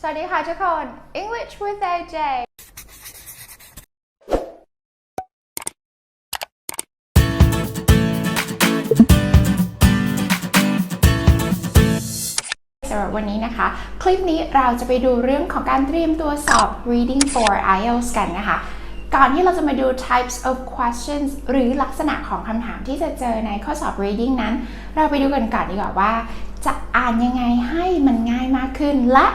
สวัสดีค่ะทุกคน English with AJ สำหรับวันนี้นะคะ คลิปนี้เราจะไปดูเรื่องของการเตรียมตัวสอบ reading for IELTS กันนะคะ ก่อนที่เราจะมาดู types of questions หรือลักษณะของคำถามที่จะเจอในข้อสอบ reading นั้น เราไปดูกันก่อนดีกว่าว่า จะอ่านยังไงให้มันง่ายมากขึ้นและ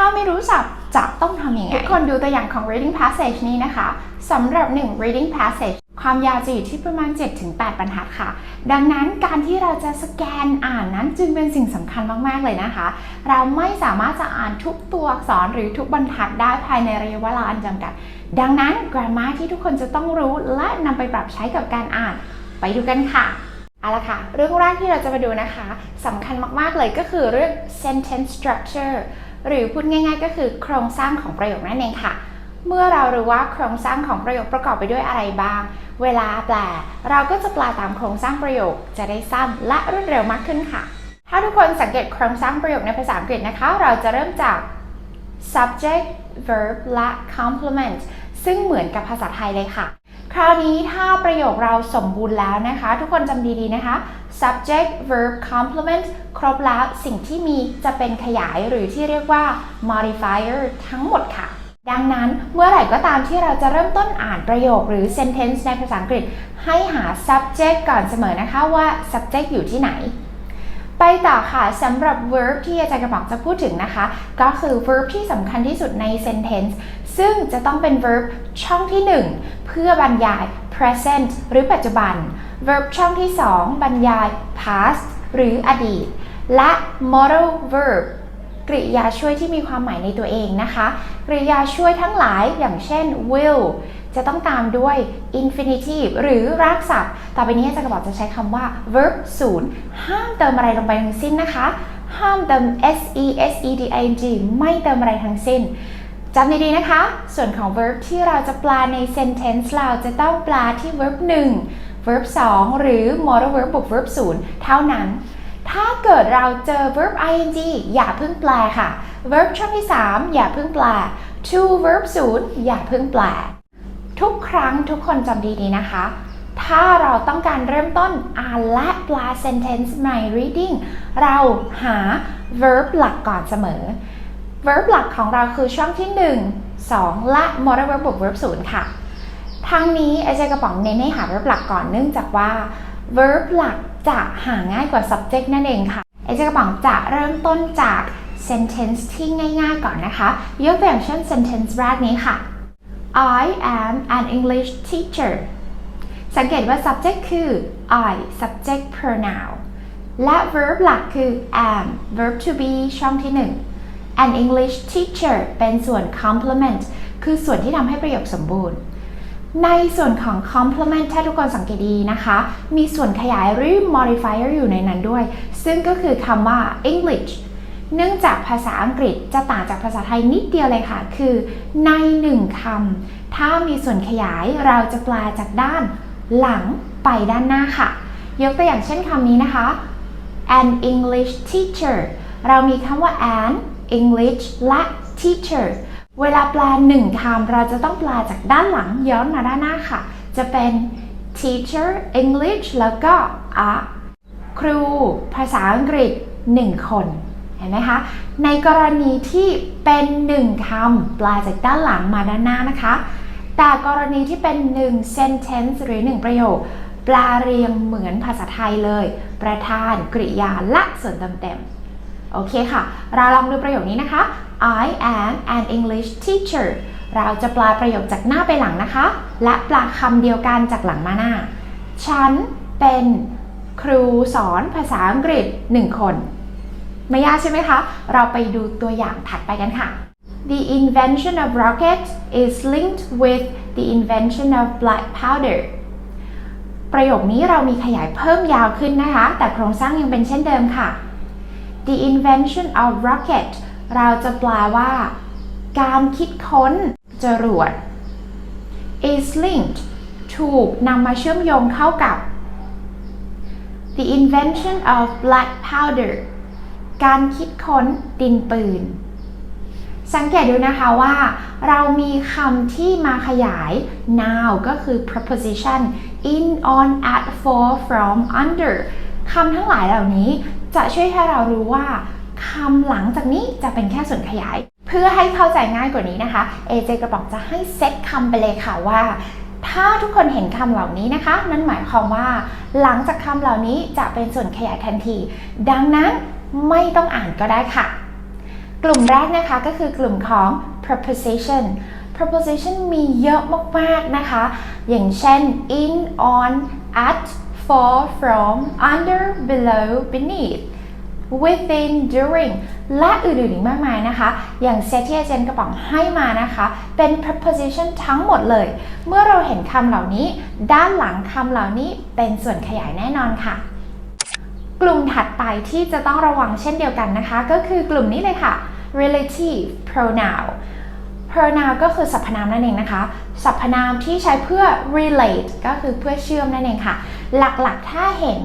ถ้าไม่รู้ศัพท์จะต้องทำยังไง ทุกคนดูตัวอย่างของ reading passage นี้นะคะสำหรับ 1 reading passage ความยาวจะอยู่ที่ประมาณ 7-8 บรรทัดค่ะ ดังนั้นการที่เราจะสแกนอ่านนั้นจึงเป็นสิ่งสำคัญมากๆเลยนะคะ เราไม่สามารถจะอ่านทุกตัวอักษรหรือทุกบรรทัดได้ภายในระยะเวลาอันจำกัด ดังนั้น grammar ที่ทุกคนจะต้องรู้และนำไปปรับใช้กับการอ่าน ไปดูกันค่ะเอาละค่ะ เรื่องแรกที่เราจะมาดูนะคะสำคัญมากๆเลยก็คือเรื่อง sentence structure หรือพูดง่าย ๆ ก็คือโครงสร้างของประโยคนั่นเองค่ะ เมื่อเรารู้ว่าโครงสร้างของประโยคประกอบไปด้วยอะไรบ้าง เวลาแปล เราก็จะแปลตามโครงสร้างประโยคจะได้สั้นและรวดเร็วมากขึ้นค่ะ ถ้าทุกคนสังเกตโครงสร้างประโยคในภาษาอังกฤษนะคะ เราจะเริ่มจาก subject verb และ complement ซึ่งเหมือนกับภาษาไทยเลยค่ะ คราวนี้ถ้าประโยคเราสมบูรณ์แล้วนะคะ ทุกคนจำดีๆนะคะ subject verb complement ครบแล้วสิ่งที่มีจะเป็นขยายหรือที่เรียกว่า modifier ทั้งหมดค่ะ ดังนั้นเมื่อไหร่ก็ตามที่เราจะเริ่มต้นอ่านประโยคหรือ sentence ในภาษาอังกฤษ ให้หา subject ก่อนเสมอนะคะว่า subject อยู่ที่ไหน ไปต่อค่ะสำหรับ verb ที่อาจารย์กระป๋องจะพูดถึงนะคะ ก็คือ verb ที่สำคัญที่สุดใน sentence ซึ่งจะต้องเป็น verb ช่องที่ 1 เพื่อบรรยาย present หรือปัจจุบัน verb ช่องที่ 2 บรรยาย past หรืออดีต และ modal verb กริยาช่วยที่มีความหมายในตัวเองนะคะ กริยาช่วยทั้งหลายอย่างเช่น will จะต้องตามด้วย infinitive หรือรากศัพท์ ต่อไปนี้อาจารย์กระบอกจะใช้คำว่า verb 0ห้ามเติมอะไรลงไปทั้งสิ้นนะคะ ห้ามเติม s e s e d i n g ไม่เติมอะไรทั้งสิ้นจำดีๆนะคะ ส่วนของ verb ที่เราจะแปลใน sentence เราจะต้องแปลที่ verb 1 verb 2 หรือ modal verb บวก verb 0 เท่านั้น ถ้าเกิดเราเจอ verb ing อย่าเพิ่งแปลค่ะ verb ช่องที่ 3 อย่าเพิ่งแปล to verb 0 อย่าเพิ่งแปล ทุกครั้งทุกคนจำดีๆนะคะ ถ้าเราต้องการเริ่มต้นอ่านและแปล sentence ใน reading เราหา verb หลักก่อนเสมอ verb หลักของเราคือช่องที่ 1 2 และ modal verb บวก verb 0ค่ะ ทั้งนี้อาจารย์กระป๋องเน้นให้หา verb หลักก่อนเนื่องจากว่า verb หลักจะหาง่ายกว่า subject นั่นเองค่ะอาจารย์กระป๋องจะเริ่มต้นจาก sentence ที่ง่ายๆก่อนนะคะ ยกตัวอย่างเช่น sentence แรกนี้ค่ะ I am an English teacher สังเกตว่า subject คือ I subject pronoun และ verb หลักคือ am verb to be ช่องที่ 1 an English teacher เป็นส่วน complement คือส่วนที่ทำให้ประโยคสมบูรณ์ ในส่วนของ complement ถ้าทุกคนสังเกตดีนะคะ มีส่วนขยายหรือ modifier อยู่ในนั้นด้วย ซึ่งก็คือคำว่า English เนื่องจากภาษาอังกฤษจะต่างจากภาษาไทยนิดเดียวเลยค่ะ คือในหนึ่งคำถ้ามีส่วนขยายเราจะแปลจากด้านหลังไปด้านหน้าค่ะ ยกตัวอย่างเช่นคำนี้นะคะ an English teacher เรามีคำว่า an English และ teacher เวลาแปลหนึ่งคำเราจะต้องแปลจากด้านหลังย้อนมาด้านหน้าค่ะ จะเป็น teacher English แล้วก็ a ครู ภาษาอังกฤษ 1 คน เห็นไหมคะ ในกรณีที่เป็น1คำแปลจากด้านหลังมาด้านหน้านะคะ แต่กรณีที่เป็น1 sentence หรือ1ประโยคแปลเรียงเหมือนภาษาไทยเลย ประธานกริยาและส่วนเติมเต็มโอเคค่ะ เราลองดูประโยคนี้นะคะ I am an English teacher เราจะแปลประโยคจากหน้าไปหลังนะคะ และแปลคำเดียวกันจากหลังมาหน้า ฉันเป็นครูสอนภาษาอังกฤษ 1 คน ไม่ยากใช่ไหมคะ เราไปดูตัวอย่างถัดไปกันค่ะ The invention of rocket is linked with the invention of black powder ประโยคนี้เรามีขยายเพิ่มยาวขึ้นนะคะ แต่โครงสร้างยังเป็นเช่นเดิมค่ะ The invention of rocket เราจะแปลว่า การคิดค้นจรวด is linked ถูกนำมาเชื่อมโยงเข้ากับ the invention of black powder การคิดค้นดินปืน สังเกตดูนะคะว่า เรามีคำที่มาขยาย now ก็คือ preposition in on at for from under คำทั้งหลายเหล่านี้จะช่วยให้เรารู้ว่าคำหลังจากนี้จะเป็นแค่ส่วนขยาย เพื่อให้เข้าใจง่ายกว่านี้นะคะ AJ กระป๋องจะให้เซตคำไปเลยค่ะว่าถ้าทุกคนเห็นคำเหล่านี้นะคะ นั่นหมายความว่า หลังจากคำเหล่านี้จะเป็นส่วนขยายทันที ดังนั้น ไม่ต้องอ่านก็ได้ค่ะ กลุ่มแรกนะคะก็คือกลุ่มของ preposition preposition มีเยอะมากๆนะคะ อย่างเช่น in on at for from under below beneath within during และอื่นๆอีกมากมายนะคะ อย่างเซที่อาจารย์กระป๋องให้มานะคะ เป็น preposition ทั้งหมดเลย เมื่อเราเห็นคำเหล่านี้ ด้านหลังคำเหล่านี้เป็นส่วนขยายแน่นอนค่ะ กลุ่มถัดไปที่จะต้องระวังเช่นเดียวกันนะคะ ก็คือกลุ่มนี้เลยค่ะ relative pronoun pronoun ก็คือสรรพนามนั่นเองนะคะ สรรพนามที่ใช้เพื่อ relate ก็คือเพื่อเชื่อมนั่นเองค่ะ หลักๆ ถ้าเห็น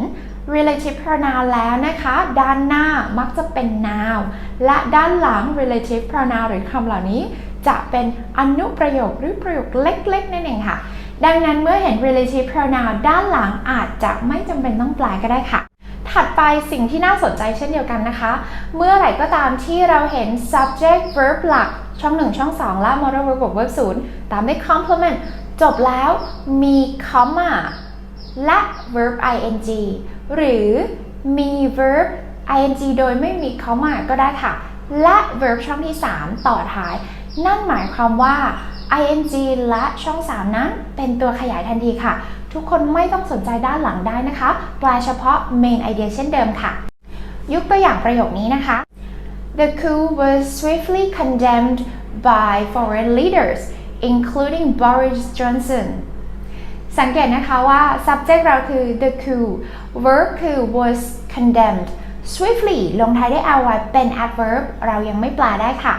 relative pronoun แล้วนะคะ ด้านหน้ามักจะเป็น noun และด้านหลัง relative pronoun หรือคำเหล่านี้ จะเป็นอนุประโยคหรือประโยคเล็กๆ นั่นเองค่ะ ดังนั้นเมื่อเห็น relative pronoun ด้านหลังอาจจะไม่จำเป็นต้องแปลก็ได้ค่ะ ถัดไปสิ่งที่น่าสนใจเช่นเดียวกันนะคะ เมื่อไหร่ก็ตามที่เราเห็น subject verb หลัก ช่อง 1 ช่อง 2 และ modal verb บวก verb 0 ตามด้วย complement จบแล้วมี comma และ verb ing หรือมี verb ing โดยไม่มี comma ก็ได้ค่ะ และ verb ช่องที่ 3 ต่อท้าย นั่นหมายความว่า ing และช่อง 3 นั้นเป็นตัวขยายทันทีค่ะ ทุกคนไม่ต้องสนใจด้านหลังได้นะคะแปลเฉพาะ main idea เช่นเดิมค่ะ ยกตัวอย่างประโยคนี้นะคะ The coup was swiftly condemned by foreign leaders including Boris Johnson สังเกตนะคะว่า subject เราคือ the coup verb คือ was condemned swiftly ลงท้ายด้วย ly เป็น adverb เรายังไม่แปลได้ค่ะ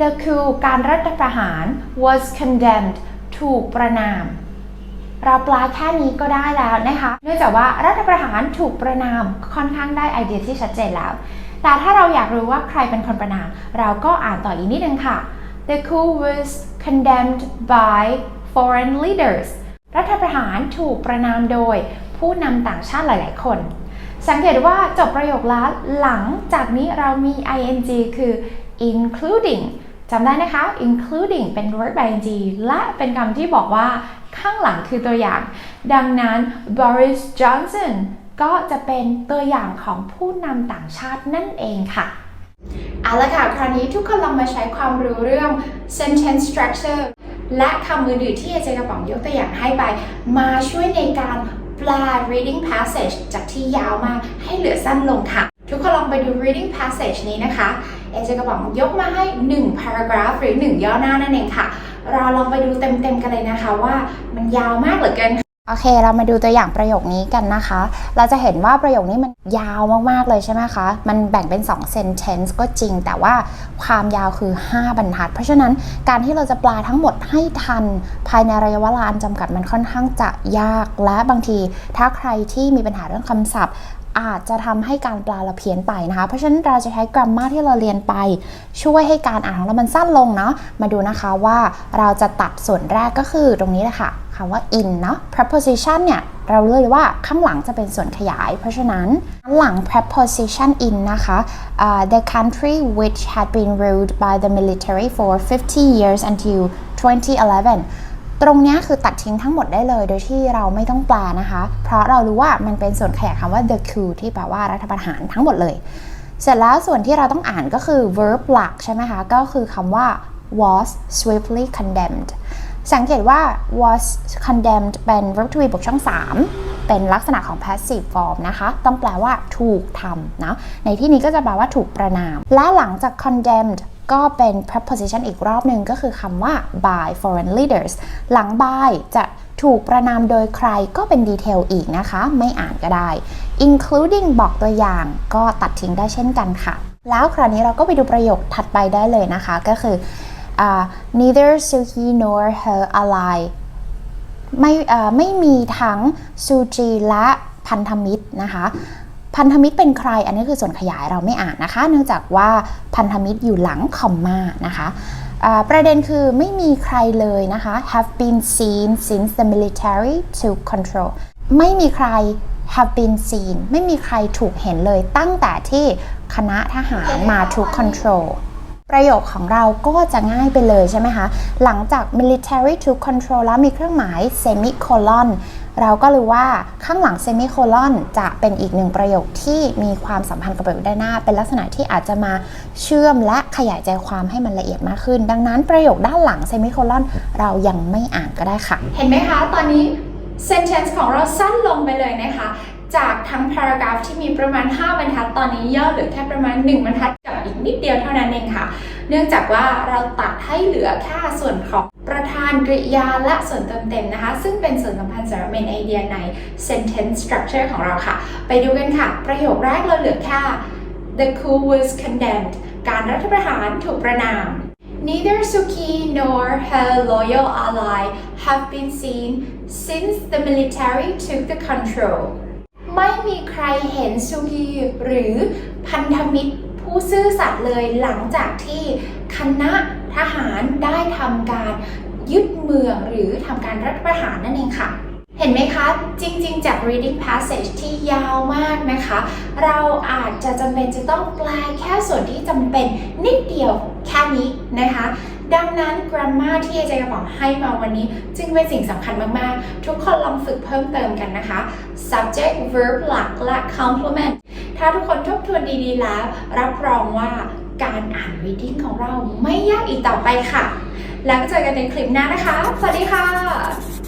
the coup การรัฐประหาร was condemned ถูกประนาม เราปลาแค่นี้ก็ได้แล้วนะคะ เนื่องจากว่ารัฐประหารถูกประนามค่อนข้างได้ไอเดียที่ชัดเจนแล้ว แต่ถ้าเราอยากรู้ว่าใครเป็นคนประนาม เราก็อ่านต่ออีกนิดนึงค่ะ The coup was condemned by foreign leaders รัฐประหารถูกประนามโดยผู้นำต่างชาติหลาย ๆ คน สังเกตว่าจบประโยคแล้วหลังจากนี้เรามี ing คือ including จำได้นะคะ including เป็น verb ing และเป็นคำที่บอกว่าข้างหลังคือตัวอย่าง ดังนั้น Boris Johnson ก็จะเป็นตัวอย่างของผู้นำต่างชาตินั่นเองค่ะ เอาละค่ะ คราวนี้ทุกคนลองมาใช้ความรู้เรื่อง sentence structure และคำมือดือที่อาจารย์กระป๋องยกตัวอย่างให้ไป มาช่วยในการแปล reading passage จากที่ยาวมากให้เหลือสั้นลงค่ะ ทุกคนลองไปดู reading passage นี้นะคะ เอเจกระป๋องยกมาให้ 1 paragraph หรือ 1 ย่อหน้านั่นเองค่ะ เราลองไปดูเต็มๆกันเลยนะคะว่ามันยาวมากเหลือเกินโอเค เรามาดูตัวอย่างประโยคนี้กันนะคะ เราจะเห็นว่าประโยคนี้มันยาวมาก ๆ เลยใช่ไหมคะ มันแบ่งเป็น2 sentence ก็จริง แต่ว่าความยาวคือ 5 บรรทัด เพราะฉะนั้นการที่เราจะปลาทั้งหมดให้ทัน ภายในระยะเวลาอันจำกัดมันค่อนข้างจะยาก และบางที ถ้าใครที่มีปัญหาเรื่องคำศัพท์ อาจจะทำให้การแปลเราเพี้ยนไปนะคะ เพราะฉะนั้นเราจะใช้ grammar ที่เราเรียนไป ช่วยให้การอ่านของเรามันสั้นลงเนาะมาดูนะคะว่าเราจะตัดส่วนแรกก็คือตรงนี้แหละค่ะคำว่า in เนาะ preposition เนี่ยเรารู้เลยว่าข้างหลังจะเป็นส่วนขยาย เพราะฉะนั้นหลัง preposition in นะคะ uh, the country which had been ruled by the military for 50 years until 2011 ตรงนี้คือตัดทิ้งทั้งหมดได้เลย โดยที่เราไม่ต้องแปลนะคะ เพราะเรารู้ว่ามันเป็นส่วนขยายคำว่า the coup ที่แปลว่ารัฐประหารทั้งหมดเลย เสร็จแล้วส่วนที่เราต้องอ่านก็คือ verb หลักใช่ไหมคะ ก็คือคำว่า was swiftly condemned สังเกตว่า was condemned เป็น verb to be บวกช่อง 3 เป็นลักษณะของ passive form นะคะ ต้องแปลว่าถูกทำนะ ในที่นี้ก็จะแปลว่าถูกประนาม และหลังจาก condemned ก็เป็น preposition อีกรอบหนึ่งก็คือคำว่า by foreign leaders หลัง by จะถูกประนามโดยใครก็เป็นดีเทลอีกนะคะ ไม่อ่านก็ได้ including บอกตัวอย่างก็ตัดทิ้งได้เช่นกันค่ะ แล้วคราวนี้เราก็ไปดูประโยคถัดไปได้เลยนะคะก็คือ uh, neither Suki nor her ally ไม่เอ่อไม่มีทั้งซูจีและพันธมิตรนะคะ พันธมิตรเป็นใคร อันนี้คือส่วนขยายเราไม่อ่านนะคะ เนื่องจากว่าพันธมิตรอยู่หลังคอมมานะคะประเด็นคือไม่มีใครเลยนะคะ have been seen since the military took control ไม่มีใคร have been seen ไม่มีใครถูกเห็นเลยตั้งแต่ที่คณะทหารมา took control ประโยคของเราก็จะง่ายไปเลยใช่ไหมคะ หลังจาก military to control แล้วมีเครื่องหมาย semicolon เราก็รู้ว่าข้างหลัง semicolon จะเป็นอีกหนึ่งประโยคที่มีความสัมพันธ์กับประโยคด้านหน้า เป็นลักษณะที่อาจจะมาเชื่อมและขยายใจความให้มันละเอียดมากขึ้น ดังนั้นประโยคด้านหลัง semicolon เรายังไม่อ่านก็ได้ค่ะ เห็นไหมคะ ตอนนี้ sentence ของเราสั้นลงไปเลยนะคะ จากทั้ง paragraph ที่มีประมาณ 5 บรรทัด ตอนนี้ย่อเหลือแค่ประมาณ 1 บรรทัดกับอีกนิดเดียวเท่านั้นเองค่ะ เนื่องจากว่าเราตัดให้เหลือแค่ส่วนของประธานกริยาและส่วนเติมเต็มนะคะ ซึ่งเป็นส่วนสำคัญสำหรับ main idea ใน sentence structure ของเราค่ะ ไปดูกันค่ะ ประโยคแรกเราเหลือแค่ the coup was condemned การรัฐประหารถูกประนาม Neither Suki nor her loyal ally have been seen since the military took the control. ไม่มีใครเห็นซูกีหรือพันธมิตรผู้ซื่อสัตย์เลยหลังจากที่คณะทหารได้ทำการยึดเมืองหรือทำการรัฐประหารนั่นเองค่ะ เห็นไหมคะ จริงๆ จาก reading passage ที่ยาวมากนะคะ เราอาจจะจำเป็นจะต้องแปลแค่ส่วนที่จำเป็นนิดเดียวแค่นี้นะคะ ดังนั้น grammar ที่อาจารย์กระป๋อกให้มาวันนี้ จึงเป็นสิ่งสำคัญมากๆ ทุกคนลองฝึกเพิ่มเติมกันนะคะ subject verb หลักและ complement ถ้าทุกคนทบทวนดีๆแล้ว รับรองว่าการอ่าน reading ของเราไม่ยากอีกต่อไปค่ะ แล้วเจอกันในคลิปหน้านะคะ สวัสดีค่ะ